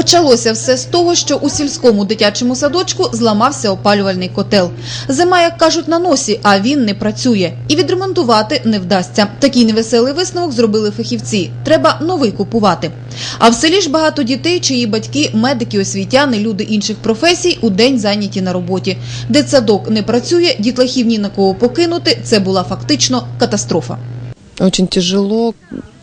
Почалося все з того, що у сільському дитячому садочку зламався опалювальний котел. Зима, як кажуть, на носі, а він не працює. І відремонтувати не вдасться. Такий невеселий висновок зробили фахівці. Треба новий купувати. А в селі ж багато дітей, чиї батьки, медики, освітяни, люди інших професій у день зайняті на роботі. Дитсадок не працює, дітлахів ні на кого покинути. Це була фактично катастрофа. Очень тяжело.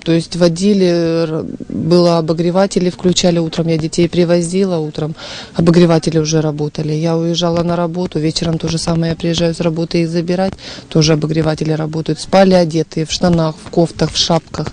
То есть водили, р- было обогреватели, включали утром, я детей привозила утром, обогреватели уже работали. Я уезжала на работу, вечером то же самое, я приезжаю с работы их забирать, тоже обогреватели работают. Спали одетые, в штанах, в кофтах, в шапках.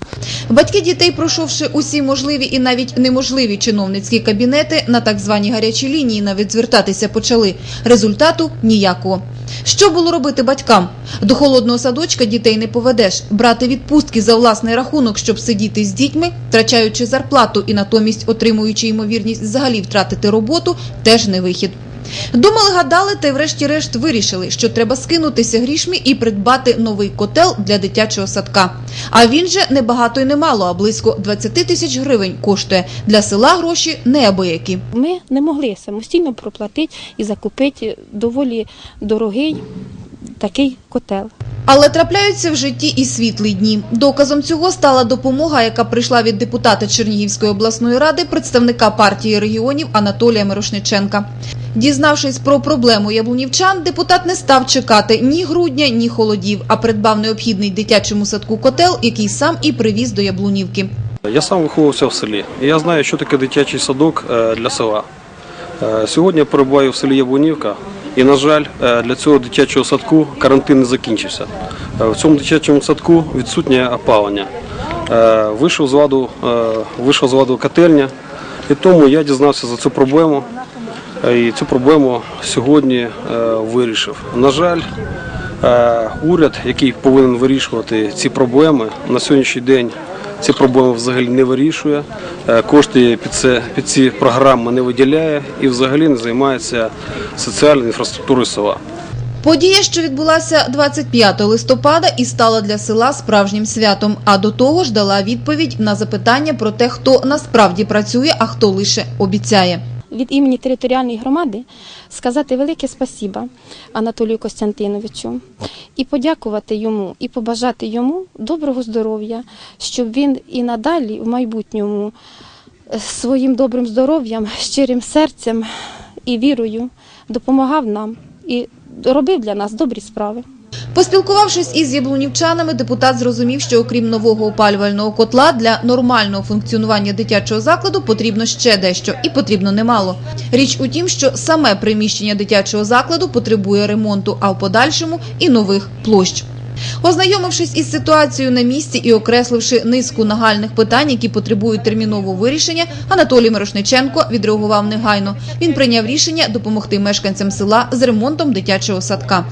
Батьки дітей, пройшовши усі можливі і навіть неможливі чиновницькі кабінети, на так звані гарячі лінії навіть звертатися почали. Результату ніякого. Що було робити батькам? До холодного садочка дітей не поведеш. Брати відпустки за власний рахунок, щоб сидіти з дітьми, втрачаючи зарплату і натомість отримуючи ймовірність взагалі втратити роботу, теж не вихід. Думали, гадали, та й врешті-решт вирішили, що треба скинутися грішми і придбати новий котел для дитячого садка. А він же не багато й не мало, а близько 20 тисяч гривень коштує. Для села гроші неабиякі. Ми не могли самостійно проплатити і закупити доволі дорогий такий котел. Але трапляються в житті і світлі дні. Доказом цього стала допомога, яка прийшла від депутата Чернігівської обласної ради, представника партії регіонів Анатолія Мирошниченка. Дізнавшись про проблему яблунівчан, депутат не став чекати ні грудня, ні холодів, а придбав необхідний дитячому садку котел, який сам і привіз до Яблунівки. Я сам виховувався в селі, я знаю, що таке дитячий садок е, для села. Е, Сьогодні я перебуваю в селі Яблунівка, і, на жаль, е, для цього дитячого садку карантин не закінчився. В цьому дитячому садку відсутнє опалення. Вийшов з ладу, вийшов з ладу котельня, і тому я дізнався за цю проблему. е, І цю проблему сьогодні е, вирішив. На жаль, Е, уряд, який повинен вирішувати ці проблеми, на сьогоднішній день ці проблеми взагалі не вирішує. Кошти під, це, під ці програми не виділяє і взагалі не займається соціальною інфраструктурою села. Подія, що відбулася 25 листопада, і стала для села справжнім святом. А до того ж дала відповідь на запитання про те, хто насправді працює, а хто лише обіцяє. Від імені територіальної громади сказати велике спасіба Анатолію Костянтиновичу і подякувати йому, і побажати йому доброго здоров'я, щоб він і надалі в майбутньому е, своїм добрим здоров'ям, щирим серцем і вірою допомагав нам і робив для нас добрі справи. Поспілкувавшись із яблунівчанами, депутат зрозумів, що окрім нового опалювального котла для нормального функціонування дитячого закладу потрібно ще дещо, і потрібно немало. Річ у тім, що саме приміщення дитячого закладу потребує ремонту, а в подальшому і нових площ. Ознайомившись із ситуацією на місці і окресливши низку нагальних питань, які потребують термінового вирішення, Анатолій Мирошниченко відреагував негайно. Він прийняв рішення допомогти мешканцям села з ремонтом дитячого садка.